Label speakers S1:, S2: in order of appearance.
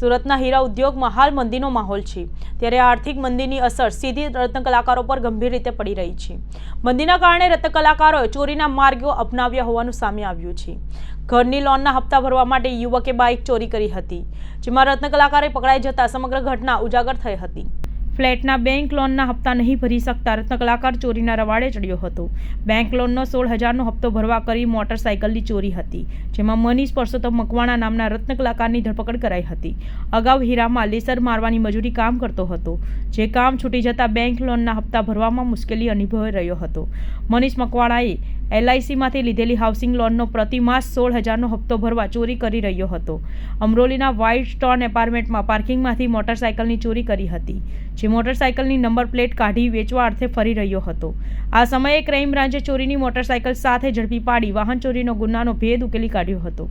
S1: સુરતના હીરા ઉદ્યોગમાં હાલ મંદીનો માહોલ છે. ત્યારે આર્થિક મંદીની અસર સીધી રત્ન કલાકારો પર ગંભીર રીતે પડી રહી છે. મંદીના કારણે રત્ન કલાકારોએ ચોરીના માર્ગો અપનાવ્યા હોવાનું સામે આવ્યું છે. ઘરની લોનના હપ્તા ભરવા માટે યુવકે બાઇક ચોરી કરી હતી, જેમાં રત્ન કલાકારે પકડાઈ જતા સમગ્ર ઘટના ઉજાગર થઈ હતી. ફ્લેટના બેંક લોનના હપ્તા નહીં ભરી શકતા રત્નકલાકાર ચોરીના રવાડે ચડ્યો હતો. બેંક લોનનો સોળ હજારનો હપ્તો ભરવા કરી મોટરસાયકલની ચોરી હતી, જેમાં મનીષ પરસોત્તમ મકવાણા નામના રત્ન કલાકારની ધરપકડ કરાઈ હતી. અગાઉ હીરામાં લેસર મારવાની મજૂરી કામ કરતો હતો, જે કામ છૂટી જતા બેંક લોનના હપ્તા ભરવામાં મુશ્કેલી અનુભવી રહ્યો હતો. મનીષ મકવાણાએ એલઆઈસીમાંથી લીધેલી હાઉસિંગ લોનનો પ્રતિ માસ સોળ હજારનો હપ્તો ભરવા ચોરી કરી રહ્યો હતો. અમરોલીના વ્હાઇટ સ્ટોન એપાર્ટમેન્ટમાં પાર્કિંગમાંથી મોટરસાયકલની ચોરી કરી હતી જે મોટરસાયકલની નંબર પ્લેટ કાઢી વેચવા અર્થે ફરી રહ્યો હતો. આ સમયે ક્રાઇમ બ્રાન્ચે ચોરીની મોટરસાયકલ સાથે ઝડપી પાડી વાહન ચોરીનો ગુનાનો ભેદ ઉકેલી કાઢ્યો હતો.